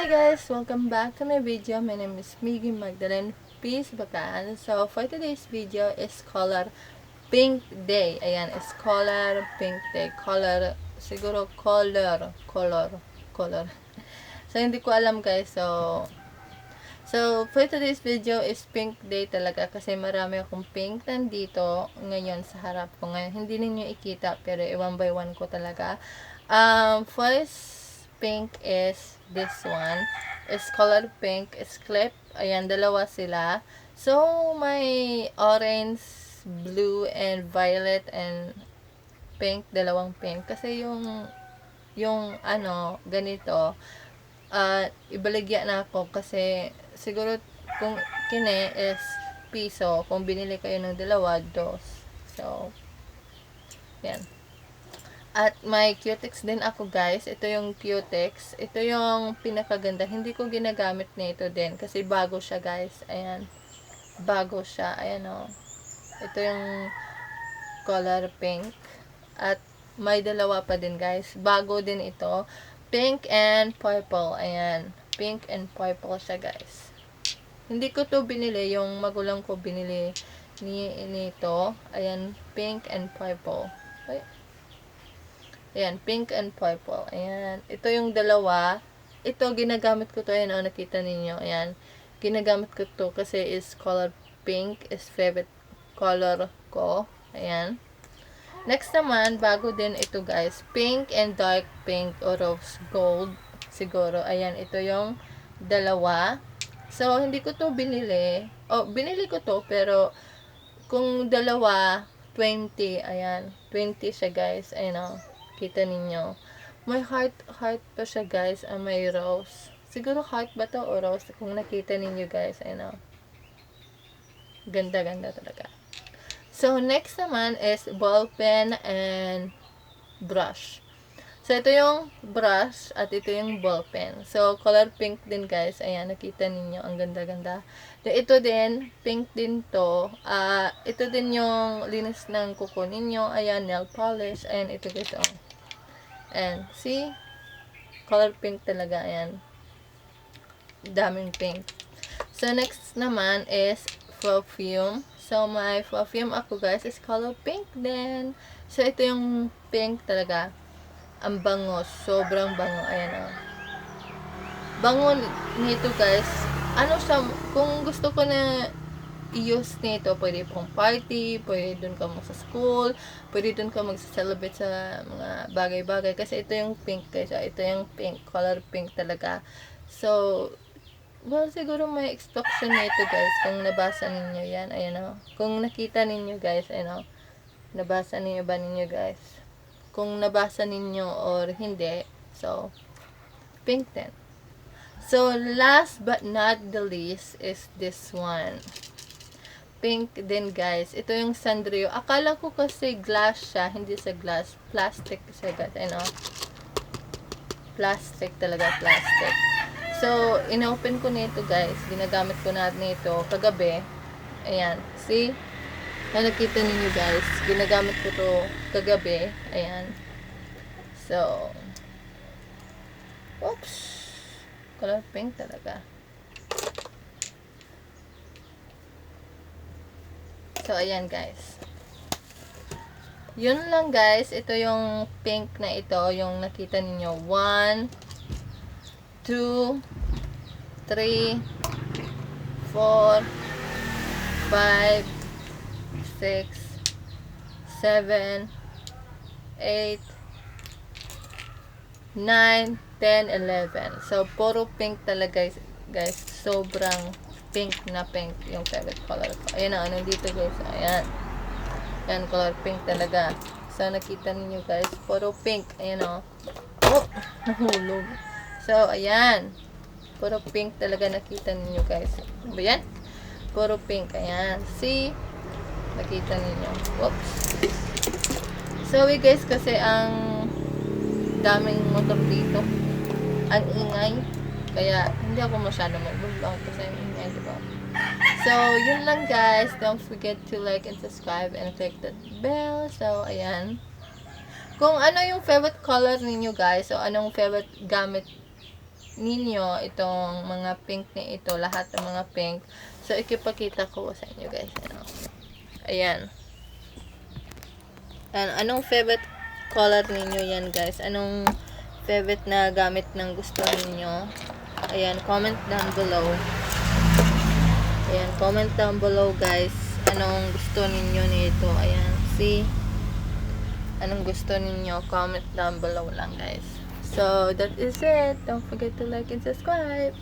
Hi guys! Welcome back to my video. My name is Miggy Magdalene Peace Bacan. So, for today's video is color Pink Day. Ayan, is color Pink Day. Color, siguro color, color, color. So, hindi ko alam guys. So, so for today's video is Pink Day talaga kasi marami akong pink nandito ngayon sa harap ko. Ngayon, hindi ninyo ikita pero one by one ko talaga. Um, first pink is this one. Is color pink. Is clip. Ayan, dalawa sila. So, may orange, blue, and violet, and pink. Dalawang pink. Kasi yung, yung ano, ganito, uh, ibaligya na ako kasi siguro kung kine is piso. Kung binili kayo ng dalawa, dos. So, yan. At may cutex din ako guys. Ito yung cutex. Ito yung pinakaganda. Hindi ko ginagamit nito din kasi bago siya guys. Ayan. Bago siya. Ayan o. Oh. Ito yung color pink. At may dalawa pa din guys. Bago din ito. Pink and purple. Ayan. Pink and purple siya guys. Hindi ko to binili. Yung magulang ko binili ni nito. Ayan. Pink and purple. Ay, Ayan, pink and purple. Ayan. Ito yung dalawa. Ito, ginagamit ko to. Ayan, oh, nakita ninyo. Ayan. Ginagamit ko to kasi is color pink. Is favorite color ko. Ayan. Next naman, bago din ito guys. Pink and dark pink or rose gold. Siguro. Ayan, ito yung dalawa. So, hindi ko to binili. Oh, binili ko to pero kung dalawa, 20. Ayan. 20 siya guys. Ayan o. Oh. Kita ninyo. May heart, heart pa siya guys. Ah, may rose. Siguro heart ba to o rose? Kung nakita ninyo guys. I know. Ganda, ganda talaga. So, next naman is ball pen and brush. So, ito yung brush at ito yung ball pen. So, color pink din guys. Ayan, nakita ninyo. Ang ganda-ganda. Ito din, pink din to. Uh, ito din yung linis ng kuko ninyo. Ayan, nail polish. Ayan, ito guys. Oh. And, see? Color pink talaga. Ayan. Daming pink. So, next naman is perfume. So, my perfume ako guys is color pink din. So, ito yung pink talaga. Ang bango. Sobrang bango. Ayan. Oh. Bango nito guys. Ano siya, kung gusto ko na i-use nito. Pwede pong party, pwede dun ka mag sa school, pwede dun ka mag-celebrate sa mga bagay-bagay. Kasi ito yung pink guys. Ah. Ito yung pink, color pink talaga. So, well, siguro may instruction nito guys. Kung nabasa ninyo yan, ayan o. Oh. Kung nakita ninyo guys, ayan o. Oh. Nabasa ninyo ba ninyo guys? Kung nabasa ninyo or hindi, so, pink din. So, last but not the least is this one pink din guys. Ito yung Sandrio. Akala ko kasi glass siya, hindi sa glass. Plastic siya guys. Ano? Plastic talaga, plastic. So, inopen ko nito guys. Ginagamit ko na nito kagabi. Ayan. See? Na nakita ninyo guys. Ginagamit ko to kagabi. Ayan. So, oops. Color pink talaga. So, ayan guys. Yun lang guys. Ito yung pink na ito. Yung nakita ninyo. 1, 2, 3, 4, 5, 6, 7, 8, 9, 10, 11. So, puro pink talaga guys. Sobrang pink na pink yung favorite color ko. Ayan na, nandito guys. Ayan. Ayan, color pink talaga. So, nakita ninyo guys. Puro pink. Ayan o. Oh. oh, nahulog. So, ayan. Puro pink talaga nakita ninyo guys. Ano ba yan? Puro pink. Ayan. See? Nakita ninyo. Whoops. So, guys, kasi ang daming motor dito. Ang ingay. Kaya, hindi ako masyado mag-vlog kasi diba? So, yun lang guys. Don't forget to like and subscribe and click that bell. So, ayan. Kung ano yung favorite color ninyo guys, o anong favorite gamit ninyo itong mga pink na ito, lahat ng mga pink. So, ikipakita ko sa inyo guys. Ano. Ayan. Ano, anong favorite color ninyo yan guys? Anong favorite na gamit ng gusto ninyo? Ayan, comment down below. Ayan, comment down below guys. Anong gusto ninyo nito? Ayan, see? Anong gusto ninyo? Comment down below lang guys. So, that is it. Don't forget to like and subscribe.